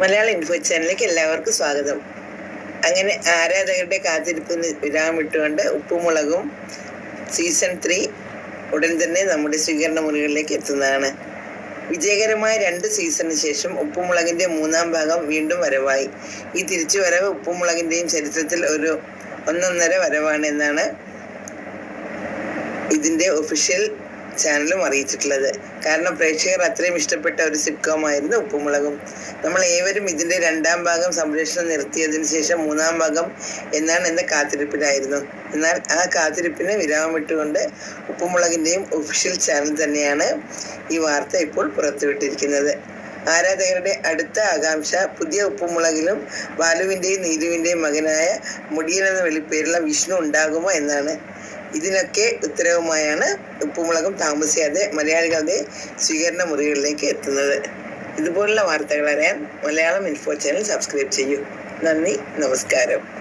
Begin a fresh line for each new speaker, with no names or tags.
മലയാള info ചാനലിലേക്ക് എല്ലാവർക്കും സ്വാഗതം. അങ്ങനെ ആരാധകരുടെ കാത്തിരിപ്പിന് വിരാമിട്ടുകൊണ്ട് ഉപ്പുമുളകും സീസൺ ത്രീ ഉടൻ തന്നെ നമ്മുടെ സ്വീകരണ മുറികളിലേക്ക് എത്തുന്നതാണ്. വിജയകരമായ രണ്ട് സീസണിന് ശേഷം ഉപ്പുമുളകിന്റെ മൂന്നാം ഭാഗം വീണ്ടും വരവായി. ഈ തിരിച്ചു വരവ് ഉപ്പുമുളകിന്റെയും ചരിത്രത്തിൽ ഒരു ഒന്നൊന്നര വരവാണ് എന്നാണ് ഇതിന്റെ ഒഫീഷ്യൽ ചാനലും അറിയിച്ചിട്ടുള്ളത്. കാരണം പ്രേക്ഷകർ അത്രയും ഇഷ്ടപ്പെട്ട ഒരു സിറ്റ്കോം ആയിരുന്നു ഉപ്പുമുളകും. നമ്മൾ ഏവരും ഇതിന്റെ രണ്ടാം ഭാഗം സംപ്രേഷണം നിർത്തിയതിനു ശേഷം മൂന്നാം ഭാഗം എന്നാണ് എന്ന കാത്തിരിപ്പിലായിരുന്നു. എന്നാൽ ആ കാത്തിരിപ്പിന് വിരാമമിട്ടുകൊണ്ട് ഉപ്പുമുളകിന്റെയും ഒഫീഷ്യൽ ചാനൽ തന്നെയാണ് ഈ വാർത്ത ഇപ്പോൾ പുറത്തുവിട്ടിരിക്കുന്നത്. ആരാധകരുടെ അടുത്ത ആകാംക്ഷ പുതിയ ഉപ്പുമുളകിലും ബാലുവിന്റെയും നീരുവിന്റെയും മകനായ മുടിയൻ എന്ന വെളിപ്പേരുള്ള വിഷ്ണു ഉണ്ടാകുമോ എന്നാണ്. ഇതിനൊക്കെ ഉത്തരവുമായാണ് ഉപ്പുമുളകും താമസിയാതെ മലയാളികളുടെ സ്വീകരണ മുറികളിലേക്ക് എത്തുന്നത്. ഇതുപോലുള്ള വാർത്തകൾ അറിയാൻ മലയാളം ഇൻഫോ ചാനൽ സബ്സ്ക്രൈബ് ചെയ്യൂ. നന്ദി നമസ്കാരം.